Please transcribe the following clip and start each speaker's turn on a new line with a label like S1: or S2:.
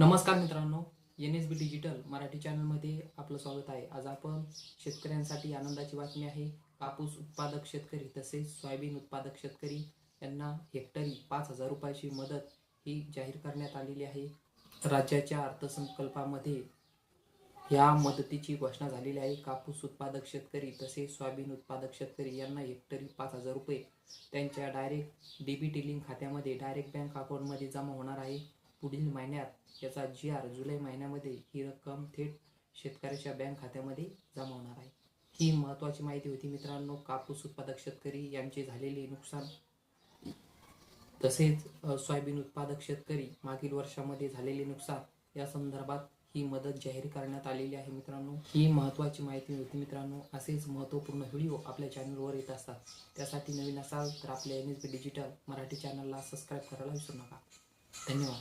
S1: नमस्कार मित्रांनो N S B digital Marathi चॅनलमध्ये आपलं स्वागत आहे. आज आपण शेतकऱ्यांसाठी आनंदाची बातमी आहे. कापूस उत्पादक शेतकरी तसेच सोयाबीन उत्पादक शेतकरी यांना हेक्टरी पाच हजार रुपयाची मदत ही जाहीर करण्यात आलेली आहे. राज्याच्या अर्थसंकल्पामध्ये या मदतीची घोषणा झालेली आहे. कापूस उत्पादक शेतकरी तसेच सोयाबीन उत्पादक शेतकरी यांना हेक्टरी पाच हजार रुपये त्यांच्या डायरेक्ट डीबीटी लिंक खात्यामध्ये डायरेक्ट बँक अकाउंटमध्ये जमा होणार आहे. पुढील महिन्यात याचा जी आर जुलै महिन्यामध्ये ही रक्कम थेट शेतकऱ्याच्या बँक खात्यामध्ये जमा होणार आहे. ही महत्त्वाची माहिती होती मित्रांनो. कापूस उत्पादक शेतकरी यांचे झालेले नुकसान तसेच सोयाबीन उत्पादक शेतकरी मागील वर्षामध्ये झालेले नुकसान या संदर्भात ही मदत जाहीर करण्यात आलेली आहे मित्रांनो. ही महत्त्वाची माहिती होती मित्रांनो. असेच महत्त्वपूर्ण व्हिडिओ आपल्या चॅनलवर येत असतात. त्यासाठी नवीन असाल तर आपल्या N S B digital Marathi चॅनलला सबस्क्राईब करायला विसरू नका. धन्यवाद.